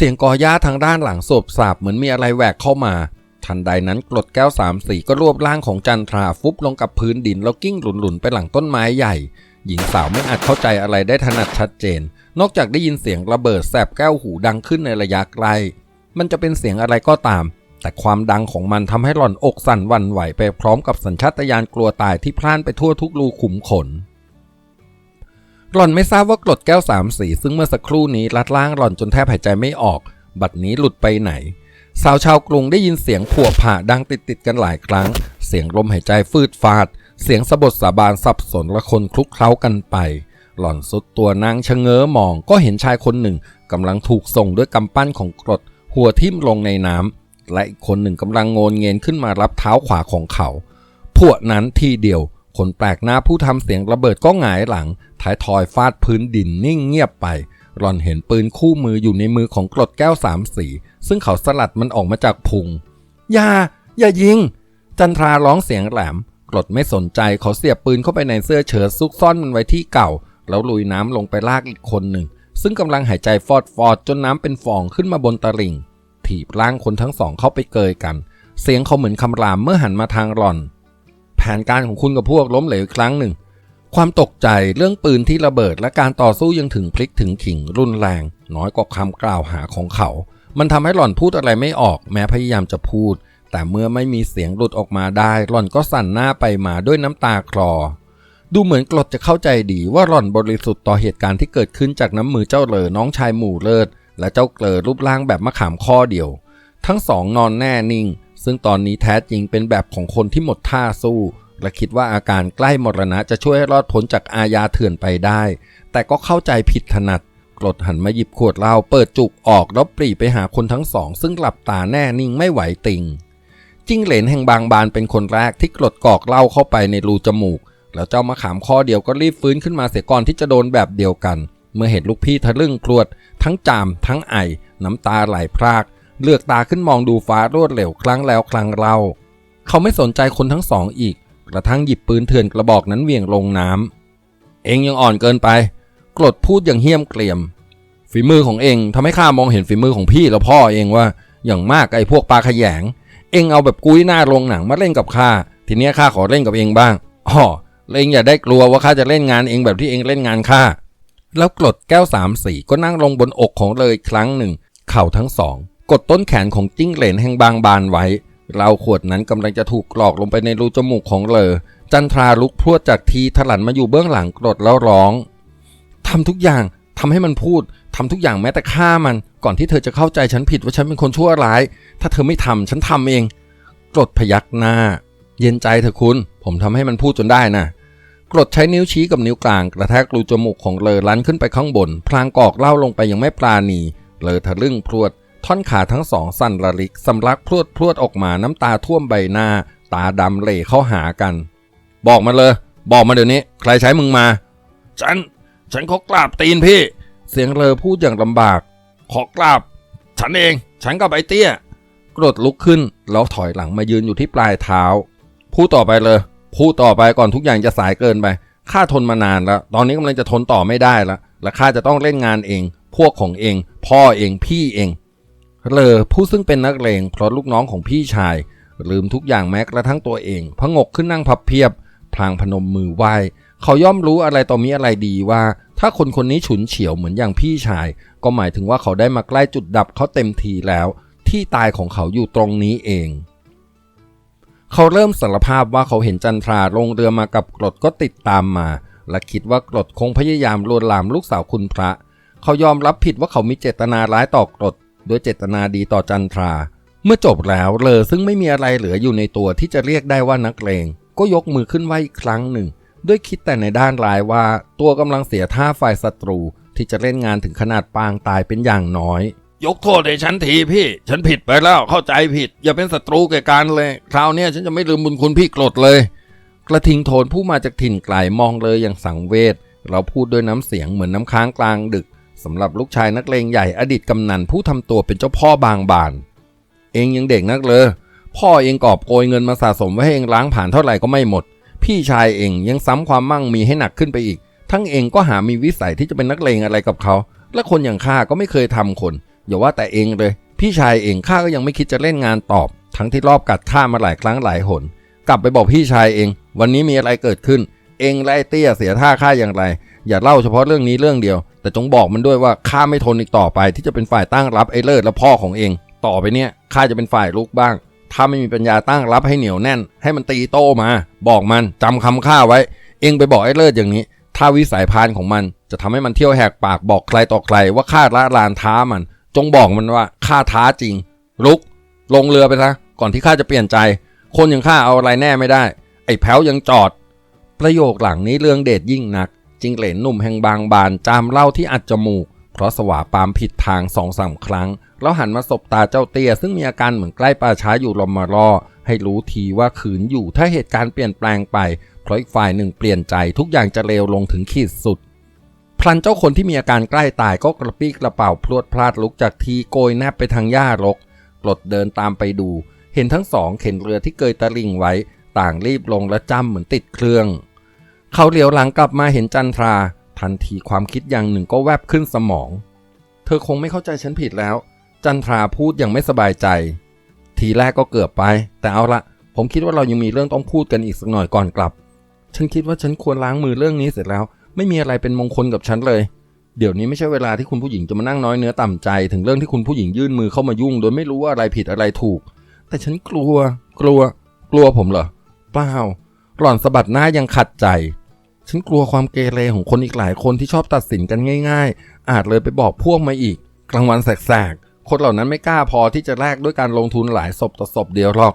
เสียงกอหญ้าทางด้านหลังสบสาบเหมือนมีอะไรแหวกเข้ามา ทันใดนั้นกรดแก้วสามสีก็รวบร่างของจันทราฟุบลงกับพื้นดินแล้วกิ้งหลุนๆไปหลังต้นไม้ใหญ่ หญิงสาวไม่อาจเข้าใจอะไรได้ถนัดชัดเจน นอกจากได้ยินเสียงระเบิดแสบแก้วหูดังขึ้นในระยะไกล มันจะเป็นเสียงอะไรก็ตาม แต่ความดังของมันทำให้หล่อนอกสั่นวันไหวไปพร้อมกับสัญชาตญาณกลัวตายที่พล่านไปทั่วทุกรูขุมขน หล่อนไม่ทราบว่ากรดแก้วสามสีซึ่งเมื่อสักครู่นี้ลัดล่างหล่อนจนแทบหายใจไม่ออก บัดนี้หลุดไปไหน สาวชาวกรุงได้ยินเสียงผัวผ่าดังติดติดกันหลายครั้ง เสียงลมหายใจฟืดฟาด เสียงสะบดสาบานสับสนและคนคลุกเคล้ากันไป หล่อนสุดตัวนางชะเง้อมองก็เห็นชายคนหนึ่งกำลังถูกส่งด้วยกำปั้นของกรด หัวทิ่มลงในน้ำและอีกคนหนึ่งกำลังโงนเงนขึ้นมารับเท้าขวาของเขา พวกนั้นทีเดียว คนแปลกหน้าผู้ทำเสียงระเบิดก็หงายหลังท้ายทอยฟาดพื้นดินนิ่งเงียบไปหล่อนเห็นปืนคู่มืออยู่ในมือของกรดแก้วสามสี ซึ่งเขาสลัดมันออกมาจากพุง อย่า อย่ายิง จันทราร้องเสียงแหลม กรดไม่สนใจเขาเสียบปืนเข้าไปในเสื้อเชิ้ตซุกซ่อนมันไว้ที่เก่า แล้วลุยน้ำลงไปลากอีกคนหนึ่ง ซึ่งกำลังหายใจฟอดฟอดจนน้ำเป็นฟองขึ้นมาบนตลิ่งถีบร่างคนทั้งสองเข้าไปเกยกัน เสียงเขาเหมือนคำรามเมื่อหันมาทางหล่อน แผนการของคุณกับพวกล้มเหลวอีกครั้งหนึ่ง ความตกใจเรื่องปืนที่ระเบิดและการต่อสู้ยังถึงพลิกถึงขิงรุนแรง น้อยกว่าคำกล่าวหาของเขา มันทำให้หล่อนพูดอะไรไม่ออก แม้พยายามจะพูด แต่เมื่อไม่มีเสียงหลุดออกมาได้ หล่อนก็สั่นหน้าไปมาด้วยน้ำตาคลอ ดูเหมือนกรดจะเข้าใจดีว่าหล่อนบริสุทธิ์ต่อเหตุการณ์ที่เกิดขึ้นจากน้ำมือเจ้าเลอน้องชายหมู่เลิศและเจ้าเกลอรูปร่างแบบมะขามข้อเดียว ทั้งสองนอนแน่นิ่ง ซึ่งตอนนี้แท้จริงเป็นแบบของคนที่หมดท่าสู้ และคิดว่าอาการใกล้มรณะจะช่วยให้รอดพ้นจากอาญาเถื่อนไปได้ แต่ก็เข้าใจผิดถนัดกรดหันมาหยิบขวดเหล้าเปิดจุกออกแล้วปรีไปหาคนทั้งสอง ซึ่งหลับตาแน่นิ่งไม่ไหวติงจิ้งเหลนแห่งบางบานเป็นคนแรกที่กรดกอกเหล้าเข้าไปในรูจมูก แล้วเจ้ามะขามข้อเดียวก็รีบฟื้นขึ้นมาเสียก่อนที่จะโดนแบบเดียวกัน เมื่อเห็นลูกพี่ทะลึ่งพรวด ทั้งจามทั้งไอ น้ำตาไหลพราก เลือกตาขึ้นมองดูฟ้ารวดเร็วครั้งแล้วครั้งเล่า เขาไม่สนใจคนทั้งสองอีก กระทั่งหยิบปืนเถื่อนกระบอกนั้นเหวี่ยงลงน้ำเองยังอ่อนเกินไป กรดพูดอย่างเหี้ยมเกรียม ฝีมือของเองทำให้ข้ามองเห็นฝีมือของพี่แล้วพ่อเองว่า อย่างมากไอ้พวกปลาขยง เองเอาแบบกุ้ยหน้าโรงหนังมาเล่นกับข้า ทีนี้ข้าขอเล่นกับเองบ้างอ๋อแล้วเองอย่าได้กลัวว่าข้าจะเล่นงานเองแบบที่เองเล่นงานข้า แล้วกรดแก้วสามสีก็นั่งลงบนอกของเลยครั้งหนึ่ง เข่าทั้งสอง กดต้นแขนของจิ้งเหลนแห่งบางบานไว้เราขวดนั้นกำลังจะถูกกรอกลงไปในรูจมูกของเลอจันทราลุกพรวดจากทีถลันมาอยู่เบื้องหลังกรดแล้วร้องทำทุกอย่างทำให้มันพูดทำทุกอย่างแม้แต่ฆ่ามัน ก่อนที่เธอจะเข้าใจฉันผิดว่าฉันเป็นคนชั่วร้าย ถ้าเธอไม่ทำฉันทำเองกรดพยักหน้า เย็นใจเถอะคุณ ผมทำให้มันพูดจนได้นะกรดใช้นิ้วชี้กับนิ้วกลาง กระแทกรูจมูกของเลอลั้นขึ้นไปข้างบน พลางกอกเล่าลงไปยังไม่ปราณีเลอทะลึ่งพรวด ท่อนขาทั้งสองสั่นระลิกสำลักพรวดพรวดออกมาน้ำตาท่วมใบหน้า ตาดำเหล่เข้าหากัน บอกมาเลย บอกมาเดี๋ยวนี้ ใครใช้มึงมา ฉัน ฉันขอกราบตีนพี่ เสียงเลอพูดอย่างลำบาก ขอกราบ ฉันเอง ฉันกับไอ้เตี้ยกรดลุกขึ้นแล้วถอยหลังมายืนอยู่ที่ปลายเท้า พูดต่อไปเลย พูดต่อไปก่อนทุกอย่างจะสายเกินไปข้าทนมานานแล้ว ตอนนี้กำลังจะทนต่อไม่ได้แล้วและข้าจะต้องเล่นงานเอง พวกของเอง พ่อเองพี่เอง เลอผู้ซึ่งเป็นนักเลงเพราะลูกน้องของพี่ชาย ลืมทุกอย่างแม้กระทั่งตัวเองพงกขึ้นนั่งพับเพียบ พลางพนมมือไหว้ เขาย่อมรู้อะไรต่อมีอะไรดีว่า ถ้าคนคนนี้ฉุนเฉียวเหมือนอย่างพี่ชาย ก็หมายถึงว่าเขาได้มาใกล้จุดดับเขาเต็มทีแล้ว ที่ตายของเขาอยู่ตรงนี้เองเขาเริ่มสารภาพว่าเขาเห็นจันทราลงเรือมากับกรดก็ติดตามมา และคิดว่ากรดคงพยายามลวนลามลูกสาวคุณพระ เขายอมรับผิดว่าเขามีเจตนาร้ายต่อกรด ด้วยเจตนาดีต่อจันทรา เมื่อจบแล้วเลอซึ่งไม่มีอะไรเหลืออยู่ในตัวที่จะเรียกได้ว่านักเลง ก็ยกมือขึ้นไหวอีกครั้งหนึ่ง ด้วยคิดแต่ในด้านร้ายว่า ตัวกำลังเสียท่าฝ่ายศัตรู ที่จะเล่นงานถึงขนาดปางตายเป็นอย่างน้อย ยกโทษให้ฉันทีพี่ ฉันผิดไปแล้วเข้าใจผิด อย่าเป็นศัตรูแก่กันเลยคราวนี้ฉันจะไม่ลืมบุญคุณพี่กรดเลยกระทิงโทนผู้มาจากถิ่นไกลมองเลยอย่างสังเวชเราพูดด้วยน้ำเสียงเหมือนน้ำค้างกลางดึก สำหรับลูกชายนักเลงใหญ่อดีตกำนันผู้ทำตัวเป็นเจ้าพ่อบางบาน เองยังเด็กนักเลยพ่อเองกอบโกยเงินมาสะสมไว้ให้เองล้างผ่านเท่าไหร่ก็ไม่หมด พี่ชายเองยังซ้ำความมั่งมีให้หนักขึ้นไปอีก ทั้งเองก็หามีวิสัยที่จะเป็นนักเลงอะไรกับเขา และคนอย่างข้าก็ไม่เคยทำคน อย่าว่าแต่เองเลย พี่ชายเองข้าก็ยังไม่คิดจะเล่นงานตอบ ทั้งที่รอบกัดข้ามาหลายครั้งหลายหน กลับไปบอกพี่ชายเอง วันนี้มีอะไรเกิดขึ้น เองและไอ้เตี้ยเสียท่าข้าอย่างไร อย่าเล่าเฉพาะเรื่องนี้เรื่องเดียว แต่จงบอกมันด้วยว่าข้าไม่ทนอีกต่อไป ที่จะเป็นฝ่ายตั้งรับไอ้เลิศและพ่อของเอง ต่อไปเนี่ยข้าจะเป็นฝ่ายลุกบ้าง ถ้าไม่มีปัญญาตั้งรับให้เหนียวแน่น ให้มันตีโต้มา บอกมันจำคำข้าไว้ เองไปบอกไอ้เลิศอย่างนี้ ถ้าวิสัยพานของมัน จะทำให้มันเที่ยวแหกปากบอกใครต่อใคร ว่าข้าละลานท้ามัน จงบอกมันว่าข้าท้าจริง ลุก ลงเรือไปซะก่อนที่ข้าจะเปลี่ยนใจ คนอย่างข้าเอาอะไรแน่ไม่ได้ ไอ้แพ้วยังจอด ประโยคหลังนี้เรื่องเดชยิ่งนัก จิงเหลนหนุ่มแห่งบางบานจามเหล่าที่อัดจมูก เพราะสว่าปามผิดทางสองสามครั้ง แล้วหันมาสบตาเจ้าเตี้ย ซึ่งมีอาการเหมือนใกล้ป่าช้าอยู่ลมมารอให้รู้ทีว่าขืนอยู่ถ้าเหตุการณ์เปลี่ยนแปลงไป เพราะอีกฝ่ายหนึ่งเปลี่ยนใจทุกอย่างจะเลวลงถึงขีดสุดพลันเจ้าคนที่มีอาการใกล้ตายก็กระปี้กระเป๋าพลวดพลาดลุกจากทีโกยแนบไปทางหญ้ารกกรดเดินตามไปดู เห็นทั้งสองเข็นเรือที่เกยตะลิงไว้ ต่างรีบลงและจ้ำเหมือนติดเครื่อง เขาเหลียวหลังกลับมาเห็นจันทรา ทันทีความคิดอย่างหนึ่งก็แวบขึ้นสมอง เธอคงไม่เข้าใจฉันผิดแล้ว จันทราพูดอย่างไม่สบายใจ ทีแรกก็เกือบไป แต่เอาละผมคิดว่าเรายังมีเรื่องต้องพูดกันอีกสักหน่อยก่อนกลับ ฉันคิดว่าฉันควรล้างมือเรื่องนี้เสร็จแล้ว ไม่มีอะไรเป็นมงคลกับฉันเลย เดี๋ยวนี้ไม่ใช่เวลาที่คุณผู้หญิงจะมานั่งน้อยเนื้อต่ำใจ ถึงเรื่องที่คุณผู้หญิงยื่นมือเข้ามายุ่ง โดยไม่รู้ว่าอะไรผิดอะไรถูก แต่ฉันกลัว กลัว กลัวผมเหรอเปล่าหล่อนสะบัดหน้ายังขัดใจ ฉันกลัวความเกเรของคนอีกหลายคนที่ชอบตัดสินกันง่าย ๆ อาจเลยไปบอกพวกมาอีก กลางวันแสกๆ คนเหล่านั้นไม่กล้าพอที่จะแลกด้วยการลงทุนหลายศพต่อศพเดียวหรอก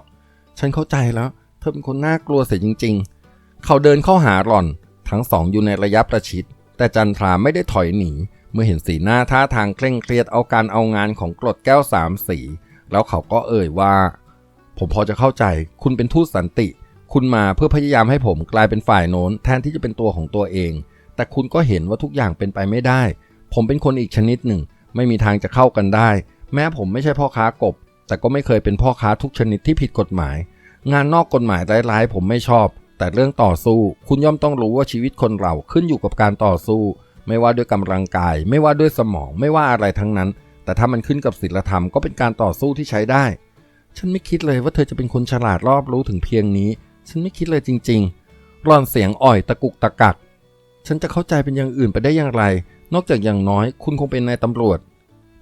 ฉันเข้าใจแล้ว เธอเป็นคนน่ากลัวเสียจริง ๆ เขาเดินเข้าหาหล่อน ทั้งสองอยู่ในระยะประชิด แต่จันทราไม่ได้ถอยหนี เมื่อเห็นสีหน้าท่าทางเคร่งเครียดเอาการเอางานของกรดแก้วสามสี แล้วเขาก็เอ่ยว่า ผมพอจะเข้าใจ คุณเป็นทูตสันติ คุณมาเพื่อพยายามให้ผมกลายเป็นฝ่ายโน้นแทนที่จะเป็นตัวของตัวเอง แต่คุณก็เห็นว่าทุกอย่างเป็นไปไม่ได้ ผมเป็นคนอีกชนิดหนึ่ง ไม่มีทางจะเข้ากันได้ แม้ผมไม่ใช่พ่อค้ากบ แต่ก็ไม่เคยเป็นพ่อค้าทุกชนิดที่ผิดกฎหมาย งานนอกกฎหมายร้ายๆ ผมไม่ชอบ แต่เรื่องต่อสู้ คุณย่อมต้องรู้ว่าชีวิตคนเราขึ้นอยู่กับการต่อสู้ ไม่ว่าด้วยกำลังกาย ไม่ว่าด้วยสมอง ไม่ว่าอะไรทั้งนั้น แต่ถ้ามันขึ้นกับศีลธรรมก็เป็นการต่อสู้ที่ใช้ได้ ฉันไม่คิดเลยว่าเธอจะเป็นคนฉลาดรอบรู้ถึงเพียงนี้ ฉันไม่คิดเลยจริงๆร่อนเสียงอ่อยตะกุกตะกัก ฉันจะเข้าใจเป็นอย่างอื่นไปได้อย่างไร นอกจากอย่างน้อยคุณคงเป็นนายตำรวจ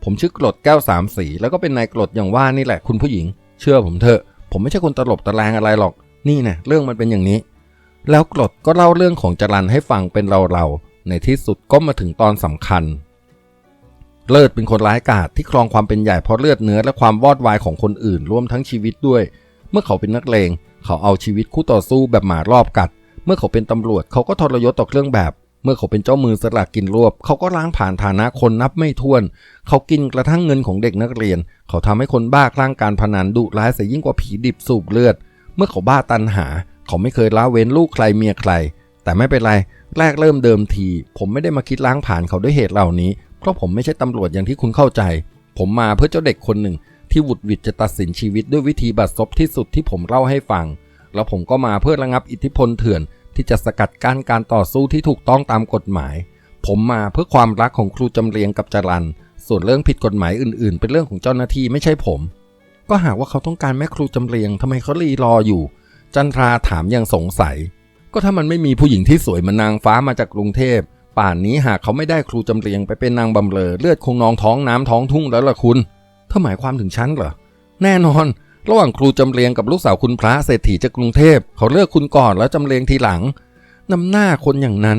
ผมชื่อกรดแก้วสามสี แล้วก็เป็นนายกรดอย่างว่านี่แหละคุณผู้หญิง เชื่อผมเถอะ ผมไม่ใช่คนตลบตะแลงอะไรหรอก นี่นะเรื่องมันเป็นอย่างนี้ แล้วกรดก็เล่าเรื่องของจรันให้ฟังเป็นเราๆ ในที่สุดก็มาถึงตอนสำคัญ เลิศเป็นคนร้ายกาจที่ครองความเป็นใหญ่เพราะเลือดเนื้อและความวอดวายของคนอื่นรวมทั้งชีวิตด้วย เมื่อเขาเป็นนักเลง เขาเอาชีวิตคู่ต่อสู้แบบหมารอบกัด เมื่อเขาเป็นตำรวจเขาก็ทรยศต่อเครื่องแบบ เมื่อเขาเป็นเจ้ามือสลากกินรวบ เขาก็ล้างผ่านฐานะคนนับไม่ถ้วน เขากินกระทั่งเงินของเด็กนักเรียน เขาทำให้คนบ้าคลั่งการพนันดุร้ายเสียยิ่งกว่าผีดิบสูบเลือด เมื่อเขาบ้าตันหา เขาไม่เคยละเว้นลูกใครเมียใคร แต่ไม่เป็นไรแรกเริ่มเดิมที ผมไม่ได้มาคิดล้างผ่านเขาด้วยเหตุเหล่านี้ เพราะผมไม่ใช่ตำรวจอย่างที่คุณเข้าใจ ผมมาเพื่อเจ้าเด็กคนหนึ่ง ที่หวุดหวิดจะตัดสินชีวิตด้วยวิธีบัดซบที่สุดที่ผมเล่าให้ฟัง แล้วผมก็มาเพื่อระงับอิทธิพลเถื่อน ที่จะสกัดกั้นการต่อสู้ที่ถูกต้องตามกฎหมาย ผมมาเพื่อความรักของครูจำเรียงกับจรันส่วนเรื่องผิดกฎหมายอื่น ๆ เป็นเรื่องของเจ้าหน้าที่ไม่ใช่ผม ก็หากว่าเขาต้องการแม่ครูจำเรียงทำไมเขารีรออยู่ จันทราถามอย่างสงสัย ก็ถ้ามันไม่มีผู้หญิงที่สวยเหมอนนางฟ้ามาจากกรุงเทพป่านนี้หากเขาไม่ได้ครูจำเรียงไปเป็นนางบำเรอเลือดคงนองท้องน้ำท้องทุ่งแล้วล่ะคุณ ถ้าหมายความถึงฉันเหรอ แน่นอน ระหว่างครูจำเรียงกับลูกสาวคุณพระเศรษฐีจากกรุงเทพ เขาเลือกคุณก่อนแล้วจำเรียงทีหลังนำหน้าคนอย่างนั้น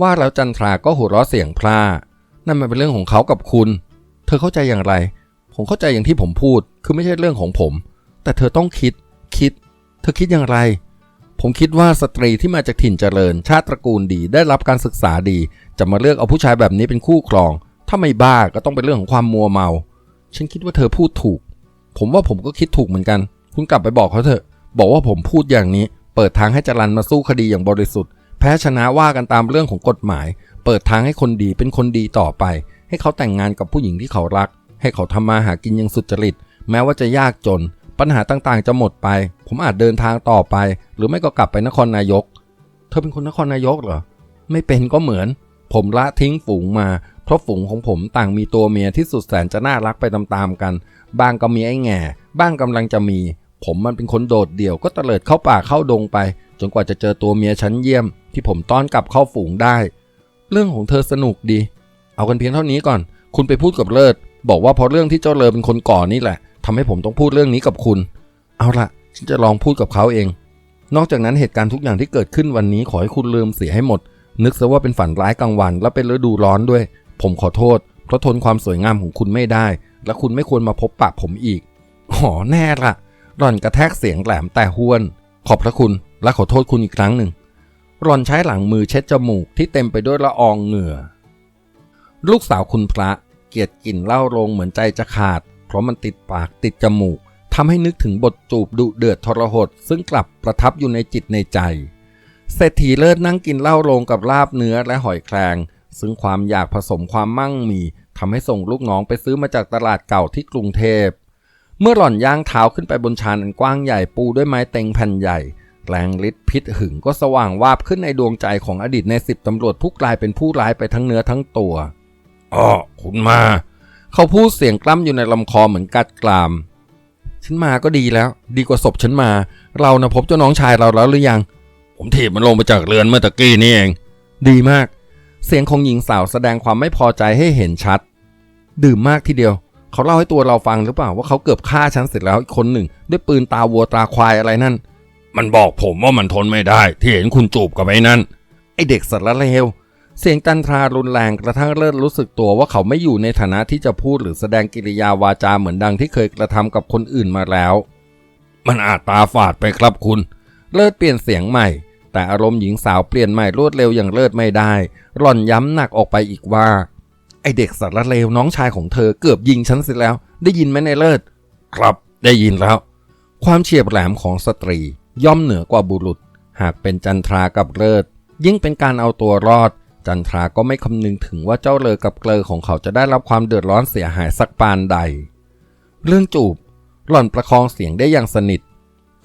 ว่าแล้วจันทราก็หัวเราะเสียงพร่านั่นมันเป็นเรื่องของเขากับคุณ เธอเข้าใจอย่างไร ผมเข้าใจอย่างที่ผมพูด คือไม่ใช่เรื่องของผม แต่เธอต้องคิด คิด เธอคิดอย่างไร ผมคิดว่าสตรีที่มาจากถิ่นเจริญ ชาติตระกูลดีได้รับการศึกษาดี จะมาเลือกเอาผู้ชายแบบนี้เป็นคู่ครอง ถ้าไม่บ้าก็ต้องเป็นเรื่องของความมัวเมา ฉันคิดว่าเธอพูดถูก ผมว่าผมก็คิดถูกเหมือนกัน คุณกลับไปบอกเขาเถอะ บอกว่าผมพูดอย่างนี้ เปิดทางให้จรันมาสู้คดีอย่างบริสุทธิ์ แพ้ชนะว่ากันตามเรื่องของกฎหมาย เปิดทางให้คนดีเป็นคนดีต่อไป ให้เขาแต่งงานกับผู้หญิงที่เขารัก ให้เขาทำมาหากินอย่างสุจริต แม้ว่าจะยากจน ปัญหาต่างๆ จะหมดไป ผมอาจเดินทางต่อไป หรือไม่ก็กลับไปนครนายก เธอเป็นคนนครนายกเหรอ ไม่เป็นก็เหมือน ผมละทิ้งฝูงมา พราะฝูงของผมต่างมีตัวเมียที่สุดแสนจะน่ารักไปตามๆกัน บ้างก็มีไอ้แง่ บ้างกำลังจะมี ผมมันเป็นคนโดดเดี่ยวก็เตลิดเข้าป่าเข้าดงไป จนกว่าจะเจอตัวเมียชั้นเยี่ยม ที่ผมต้อนกลับเข้าฝูงได้ เรื่องของเธอสนุกดี เอากันเพียงเท่านี้ก่อน คุณไปพูดกับเลิศ บอกว่าเพราะเรื่องที่เจ้าเลอเป็นคนก่อนนี่แหละทำให้ผมต้องพูดเรื่องนี้กับคุณ เอาละฉันจะลองพูดกับเขาเอง นอกจากนั้นเหตุการณ์ทุกอย่างที่เกิดขึ้นวันนี้ขอให้คุณลืมเสียให้หมดนึกซะว่าเป็นฝันร้ายกลางวัน และเป็นฤดูร้อนด้วย ผมขอโทษ เพราะทนความสวยงามของคุณไม่ได้ และคุณไม่ควรมาพบปะผมอีกอ๋อแน่ละหล่อนกระแทกเสียงแหลมแต่ห้วน ขอบพระคุณและขอโทษคุณอีกครั้งหนึ่งหล่อนใช้หลังมือเช็ดจมูกที่เต็มไปด้วยละอองเหงื่อ ลูกสาวคุณพระเกลียดกลิ่นเหล้าโรงเหมือนใจจะขาด เพราะมันติดปากติดจมูกทำให้นึกถึงบทจูบดุเดือดทรหด ซึ่งกลับประทับอยู่ในจิตในใจ เศรษฐีเลิศนั่งกินเหล้าโรงกับลาบเนื้อและหอยแครง ซึ่งความอยากผสมความมั่งมีทำให้ส่งลูกน้องไปซื้อมาจากตลาดเก่าที่กรุงเทพ เมื่อหล่อนย่างเท้าขึ้นไปบนชานอันกว้างใหญ่ปูด้วยไม้เต็งแผ่นใหญ่ แรงฤทธิ์พิษหึงก็สว่างวาบขึ้นในดวงใจของอดีตในสิบตำรวจผู้กลายเป็นผู้ร้ายไปทั้งเนื้อทั้งตัวอ๋อคุณมา เขาพูดเสียงกล้ำอยู่ในลำคอเหมือนกัดกรามฉันมาก็ดีแล้ว ดีกว่าศพฉันมา เรานะพบเจ้าน้องชายเราแล้วหรือยัง ผมถีบมันลงมาจากเรือนเมื่อตะกี้นี่เอง ดีมาก เสียงของหญิงสาวแสดงความไม่พอใจให้เห็นชัด ดื่มมากทีเดียว เขาเล่าให้ตัวเราฟังหรือเปล่าว่าเขาเกือบฆ่าฉันเสร็จแล้วอีกคนหนึ่ง ด้วยปืนตาวัวตาควายอะไรนั่น มันบอกผมว่ามันทนไม่ได้ ที่เห็นคุณจูบกับไอ้นั่น ไอเด็กสัตว์ละเลวเสียงจันทรารุนแรงกระทั่งเลิศรู้สึกตัวว่าเขาไม่อยู่ในฐานะที่จะพูดหรือแสดงกิริยาวาจาเหมือนดังที่เคยกระทำกับคนอื่นมาแล้ว มันอาจตาฝาดไปครับคุณ เลิศเปลี่ยนเสียงใหม่ แต่อารมณ์หญิงสาวเปลี่ยนใหม่รวดเร็วอย่างเลิศไม่ได้ หล่อนย้ำหนักออกไปอีกว่า ไอเด็กสัตว์ละเลวน้องชายของเธอเกือบยิงฉันเสร็จแล้ว ได้ยินไหมในเลิศ ครับได้ยินแล้ว ความเฉียบแหลมของสตรี ย่อมเหนือกว่าบุรุษ หากเป็นจันทรากับเลิศ ยิ่งเป็นการเอาตัวรอด จันทราก็ไม่คำนึงถึงว่าเจ้าเลอกับเกลอของเขาจะได้รับความเดือดร้อนเสียหายสักปานใด เรื่องจูบ หล่อนประคองเสียงได้อย่างสนิท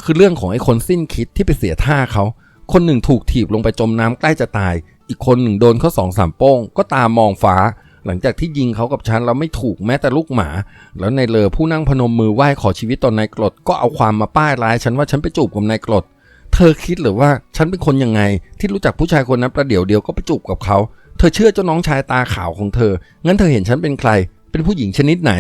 คือเรื่องของไอ้คนสิ้นคิดที่ไปเสียท่าเขา คนหนึ่งถูกถีบลงไปจมน้ำใกล้จะตาย อีกคนหนึ่งโดนเขาสองสามโป้ง ก็ตามมองฟ้า หลังจากที่ยิงเขากับฉันแล้วไม่ถูกแม้แต่ลูกหมา แล้วในเลอผู้นั่งพนมมือไหว้ขอชีวิตตอนนายกรดก็เอาความมาป้ายร้ายฉันว่าฉันไปจูบกับนายกรดเธอคิดหรือว่าฉันเป็นคนยังไง ที่รู้จักผู้ชายคนนั้นประเดี๋ยวเดียวก็ไปจูบกับเขาเธอเชื่อเจ้าน้องชายตาขาวของเธอ งั้นเธอเห็นฉันเป็นใคร เป็นผู้หญิงชนิดไหน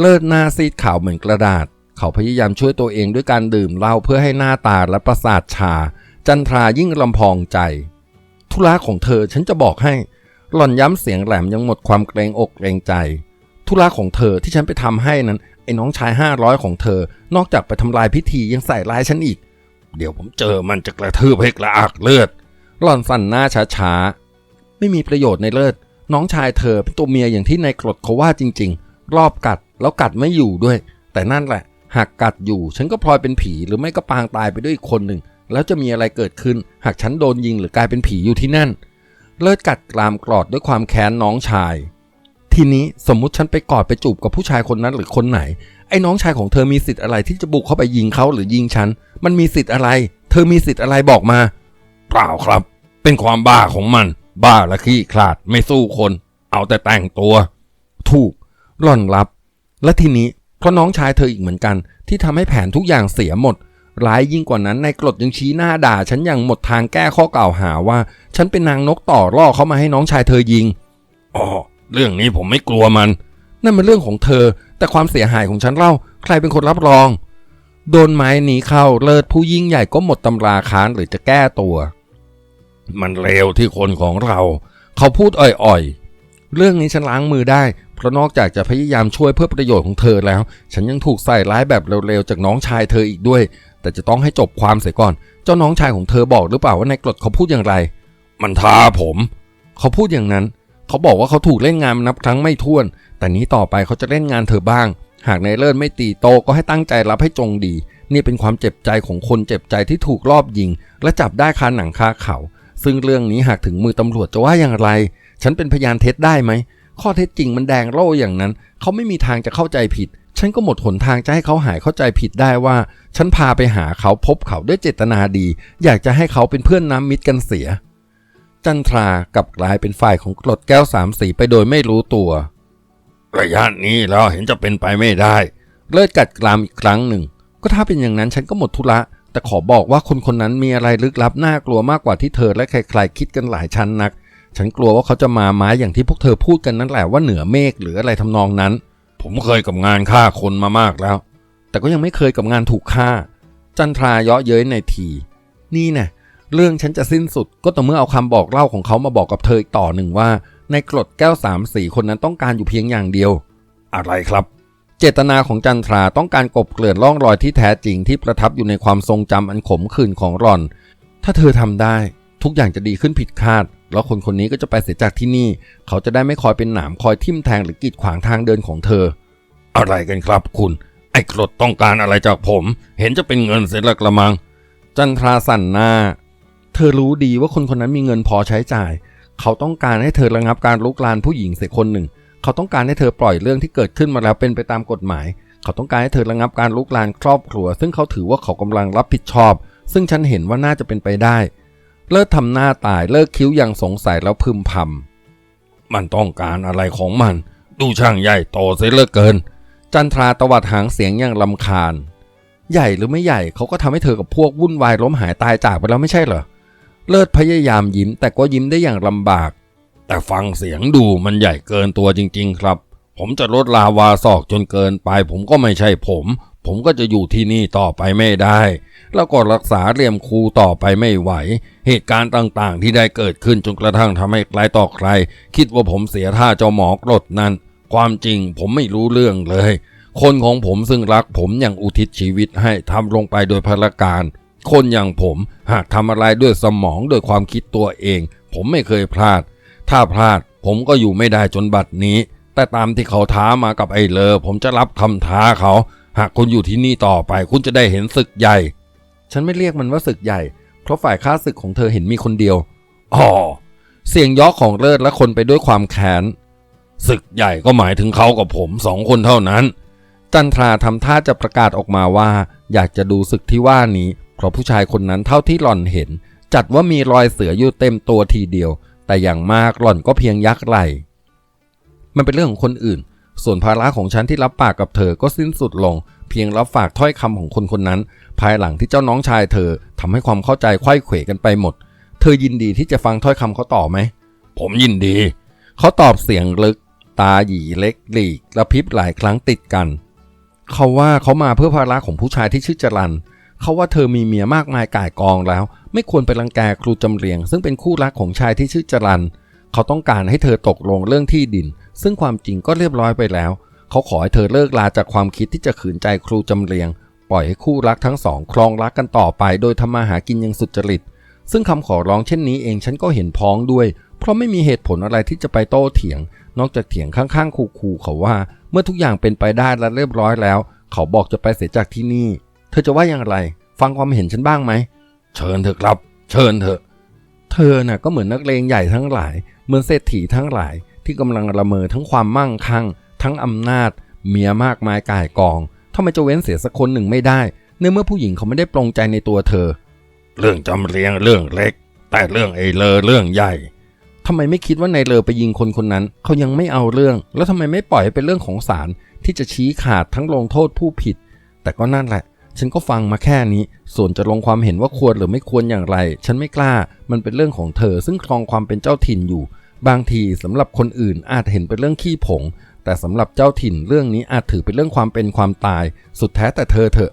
เลิศหน้าซีดขาวเหมือนกระดาษ เขาพยายามช่วยตัวเองด้วยการดื่มเหล้าเพื่อให้หน้าตาและประสาทชา จันทรายิ่งลำพองใจ ธุระของเธอฉันจะบอกให้ หล่อนย้ำเสียงแหลมยังหมดความเกรงอกเกรงใจ ธุระของเธอที่ฉันไปทำให้นั้น ไอ้น้องชายห้าร้อยของเธอ นอกจากไปทำลายพิธียังใส่ร้ายฉันอีก เดี๋ยวผมเจอมันจะกระทืบให้กระอักเลือด หล่อนสั่นหน้าช้าๆ ไม่มีประโยชน์ในเลิศ น้องชายเธอเป็นตัวเมียอย่างที่นายกรดเขาว่าจริง ๆ รอบกัดแล้วกัดไม่อยู่ด้วย แต่นั่นแหละ หากกัดอยู่ฉันก็พลอยเป็นผีหรือไม่ก็ปางตายไปด้วยอีกคนหนึ่ง แล้วจะมีอะไรเกิดขึ้น หากฉันโดนยิงหรือกลายเป็นผีอยู่ที่นั่น เลิศกัดกรามกรอดด้วยความแค้นน้องชาย ทีนี้สมมุติฉันไปกอดไปจูบกับผู้ชายคนนั้นหรือคนไหน ไอ้น้องชายของเธอมีสิทธิ์อะไรที่จะบุกเข้าไปยิงเขาหรือยิงฉัน มันมีสิทธิ์อะไร เธอมีสิทธิ์อะไรบอกมา เปล่าครับ เป็นความบ้าของมัน บ้าและขี้ขลาดไม่สู้คน เอาแต่แต่งตัว ถูกหล่อนรับ และทีนี้เพราะน้องชายเธออีกเหมือนกัน ที่ทำให้แผนทุกอย่างเสียหมด ร้ายยิ่งกว่านั้นนายกรดยังชี้หน้าด่า ฉันอย่างหมดทางแก้ข้อกล่าวหาว่า ฉันเป็นนางนกต่อล่อเขามาให้น้องชายเธอยิงอ๋อเรื่องนี้ผมไม่กลัวมัน นั่นมันเรื่องของเธอ แต่ความเสียหายของฉันเล่า ใครเป็นคนรับรอง โดนไม้หนีเข้าเลิศผู้ยิ่งใหญ่ก็หมดตำราค้านหรือจะแก้ตัว มันเลวที่คนของเรา เขาพูดอ่อยๆ เรื่องนี้ฉันล้างมือได้ เพราะนอกจากจะพยายามช่วยเพื่อประโยชน์ของเธอแล้ว ฉันยังถูกใส่ร้ายแบบเร็วๆจากน้องชายเธออีกด้วย แต่จะต้องให้จบความเสียก่อน เจ้าน้องชายของเธอบอกหรือเปล่าว่านายกรดเขาพูดอย่างไร มันท้าผม เขาพูดอย่างนั้น เขาบอกว่าเขาถูกเล่นงานนับครั้งไม่ถ้วน แต่นี้ต่อไปเขาจะเล่นงานเธอบ้าง หากนายเลิศไม่ตีโตก็ให้ตั้งใจรับให้จงดี นี่เป็นความเจ็บใจของคนเจ็บใจที่ถูกลอบยิง และจับได้คาหนังคาเขา ซึ่งเรื่องนี้หากถึงมือตำรวจจะว่าอย่างไร ฉันเป็นพยานเท็จได้ไหมข้อเท็จจริงมันแดงโล่อย่างนั้น เขาไม่มีทางจะเข้าใจผิด ฉันก็หมดหนทางจะให้เขาหายเข้าใจผิดได้ว่า ฉันพาไปหาเขาพบเขาด้วยเจตนาดี อยากจะให้เขาเป็นเพื่อนน้ำมิตรกันเสีย จันทรากลับกลายเป็นฝ่ายของกรดแก้วสามสีไปโดยไม่รู้ตัว ระยะนี้แล้วเห็นจะเป็นไปไม่ได้ เลิศกัดกรามอีกครั้งหนึ่ง ก็ถ้าเป็นอย่างนั้นฉันก็หมดธุระ แต่ขอบอกว่าคนคนนั้นมีอะไรลึกลับน่ากลัวมากกว่าที่เธอและใครๆคิดกันหลายชั้นนัก ฉันกลัวว่าเขาจะมาไม้อย่างที่พวกเธอพูดกันนั่นแหละว่าเหนือเมฆหรืออะไรทำนองนั้น ผมเคยกับงานฆ่าคนมามากแล้ว แต่ก็ยังไม่เคยกับงานถูกฆ่า จันทราเยาะเย้ยในที นี่นะเรื่องฉันจะสิ้นสุดก็ต่อเมื่อเอาคำบอกเล่าของเขามาบอกกับเธออีกต่อหนึ่งว่า ในกรดแก้วสามสีคนนั้นต้องการอยู่เพียงอย่างเดียว อะไรครับ เจตนาของจันทราต้องการกบเกลื่อนร่องรอยที่แท้จริงที่ประทับอยู่ในความทรงจำอันขมขื่นของรอน ถ้าเธอทำได้ ทุกอย่างจะดีขึ้นผิดคาด แล้วคนคนนี้ก็จะไปเสียจากที่นี่ เขาจะได้ไม่คอยเป็นหนามคอยทิ่มแทงหรือกีดขวางทางเดินของเธอ อะไรกันครับคุณ ไอ้กรดต้องการอะไรจากผม เห็นจะเป็นเงินเสียละกระมัง จันทราสั่นหน้า เธอรู้ดีว่าคนคนนั้นมีเงินพอใช้จ่าย เขาต้องการให้เธอระงับการลุกลานผู้หญิงเสียคนหนึ่ง เขาต้องการให้เธอปล่อยเรื่องที่เกิดขึ้นมาแล้วเป็นไปตามกฎหมาย เขาต้องการให้เธอระงับการลุกลานครอบครัว ซึ่งเขาถือว่าเขากำลังรับผิดชอบ ซึ่งฉันเห็นว่าน่าจะเป็นไปได้ เลิกทำหน้าตายเลิกคิ้วอย่างสงสัยแล้วพึมพำมันต้องการอะไรของมัน ดูช่างใหญ่โตเสียเลือเกิน จันทราตวัดหางเสียงอย่างลำคาญ ใหญ่หรือไม่ใหญ่เขาก็ทำให้เธอกับพวกวุ่นวายล้มหายตายจากไปแล้วไม่ใช่เหรอเลิศพยายามยิ้มแต่ก็ยิ้มได้อย่างลำบาก แต่ฟังเสียงดูมันใหญ่เกินตัวจริง ๆ ครับ ผมจะลดลาวาศอกจนเกินไป ผมก็ไม่ใช่ผม ผมก็จะอยู่ที่นี่ต่อไปไม่ได้ แล้วก็รักษาเรียมครูต่อไปไม่ไหว เหตุการณ์ต่างๆ ที่ได้เกิดขึ้นจนกระทั่งทำให้ใครต่อใคร คิดว่าผมเสียท่าเจ้าหมอกรดนั้น ความจริงผมไม่รู้เรื่องเลย คนของผมซึ่งรักผมอย่างอุทิศชีวิตให้ทำลงไปโดยพละการ คนอย่างผมหากทำอะไรด้วยสมองโดยความคิดตัวเอง ผมไม่เคยพลาด ถ้าพลาดผมก็อยู่ไม่ได้จนบัดนี้ แต่ตามที่เขาท้ามากับไอ้เลอผมจะรับคำท้าเขา หากคุณอยู่ที่นี่ต่อไป คุณจะได้เห็นศึกใหญ่ ฉันไม่เรียกมันว่าศึกใหญ่ เพราะฝ่ายข้าศึกของเธอเห็นมีคนเดียวอ๋อเสียงยาะของเลิศและคนไปด้วยความแค้นศึกใหญ่ก็หมายถึงเขากับผมสองคนเท่านั้น จันทราทำท่าจะประกาศออกมาว่า อยากจะดูศึกที่ว่านี้ เพราะผู้ชายคนนั้นเท่าที่หล่อนเห็น จัดว่ามีรอยเสืออยู่เต็มตัวทีเดียว แต่อย่างมากหล่อนก็เพียงยักไหลมันเป็นเรื่องของคนอื่น ส่วนภาระของฉันที่รับปากกับเธอก็สิ้นสุดลง เพียงรับฝากถ้อยคำของคนคนนั้น ภายหลังที่เจ้าน้องชายเธอทำให้ความเข้าใจไขว้เขวกันไปหมด เธอยินดีที่จะฟังถ้อยคำเขาต่อไหม ผมยินดี เขาตอบเสียงลึก ตาหยีเล็กหลีกและพริบหลายครั้งติดกัน เขาว่าเขามาเพื่อภาระของผู้ชายที่ชื่อจรันเขาว่าเธอมีเมียมากมายก่ายกองแล้ว ไม่ควรไปรังแกครูจำเรียง ซึ่งเป็นคู่รักของชายที่ชื่อจรันเขาต้องการให้เธอตกลงเรื่องที่ดิน ซึ่งความจริงก็เรียบร้อยไปแล้ว เขาขอให้เธอเลิกลาจากความคิดที่จะขืนใจครูจำเรียง ปล่อยให้คู่รักทั้งสองครองรักกันต่อไปโดยทำมาหากินอย่างสุจริต ซึ่งคำขอร้องเช่นนี้เองฉันก็เห็นพ้องด้วย เพราะไม่มีเหตุผลอะไรที่จะไปโต้เถียง นอกจากเถียงข้างๆคูๆเขาว่า เมื่อทุกอย่างเป็นไปได้และเรียบร้อยแล้ว เขาบอกจะไปเสียจากที่นี่ เธอจะว่าอย่างไร ฟังความเห็นฉันบ้างไหมเชิญเถอะครับ เชิญเถอะ เธอน่ะก็เหมือนนักเลงใหญ่ทั้งหลาย เหมือนเศรษฐีทั้งหลาย ที่กำลังละเมอทั้งความมั่งคั่ง ทั้งอำนาจ เมียมากมายก่ายกองทำไมจะเว้นเสียสักคนหนึ่งไม่ได้ในเมื่อผู้หญิงเขาไม่ได้ปรงใจในตัวเธอ เรื่องจำเรียงเรื่องเล็ก แต่เรื่องไอ้เลอเรื่องใหญ่ทำไมไม่คิดว่านายเลอไปยิงคนคนนั้น เขายังไม่เอาเรื่อง แล้วทำไมไม่ปล่อยให้เป็นเรื่องของศาลที่จะชี้ขาดทั้งลงโทษผู้ผิด แต่ก็นั่นแหละ ฉันก็ฟังมาแค่นี้ ส่วนจะลงความเห็นว่าควรหรือไม่ควรอย่างไร ฉันไม่กล้า มันเป็นเรื่องของเธอซึ่งครองความเป็นเจ้าถิ่นอยู่ บางทีสำหรับคนอื่นอาจเห็นเป็นเรื่องขี้ผง แต่สำหรับเจ้าถิ่นเรื่องนี้อาจถือเป็นเรื่องความเป็นความตาย สุดแท้แต่เธอเถอะ